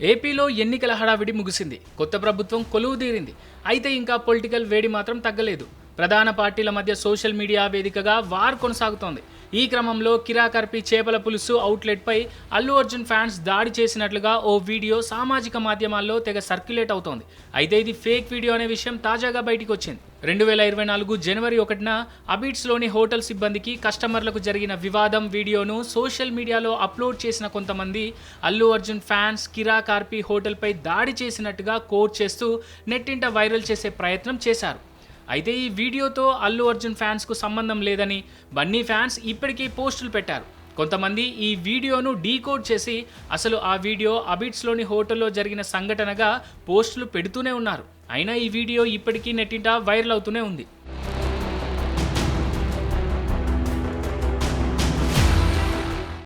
ఏపీలో ఎన్నికల హడావిడి ముగిసింది. కొత్త ప్రభుత్వం కొలువు తీరింది అయితే ఇంకా పొలిటికల్ వేడి మాత్రం తగ్గలేదు. ప్రధాన పార్టీల మధ్య సోషల్ మీడియా వేదికగా వార్ కొనసాగుతోంది. ఈ క్రమంలో కిరాకర్పి చేపల పులుసు అవుట్లెట్పై అల్లు అర్జున్ ఫ్యాన్స్ దాడి చేసినట్లుగా ఓ వీడియో సామాజిక మాధ్యమాల్లో తెగ సర్క్యులేట్ అవుతోంది. అయితే ఇది ఫేక్ వీడియో అనే విషయం తాజాగా బయటికి వచ్చింది. రెండు వేల ఇరవై నాలుగు జనవరి ఒకటిన అబిట్స్లోని హోటల్ సిబ్బందికి కస్టమర్లకు జరిగిన వివాదం వీడియోను సోషల్ మీడియాలో అప్లోడ్ చేసిన కొంతమంది అల్లు అర్జున్ ఫ్యాన్స్ కిరా కార్పి హోటల్పై దాడి చేసినట్టుగా కోట్ చేస్తూ నెట్టింట వైరల్ చేసే ప్రయత్నం చేశారు. అయితే ఈ వీడియోతో అల్లు అర్జున్ ఫ్యాన్స్కు సంబంధం లేదని బన్నీ ఫ్యాన్స్ ఇప్పటికీ పోస్టులు పెట్టారు. కొంతమంది ఈ వీడియోను డీకోడ్ చేసి అసలు ఆ వీడియో అబిట్స్లోని హోటల్లో జరిగిన సంఘటనగా పోస్టులు పెడుతూనే ఉన్నారు. అయినా ఈ వీడియో ఇప్పటికీ నెట్టింట వైరల్ అవుతూనే ఉంది.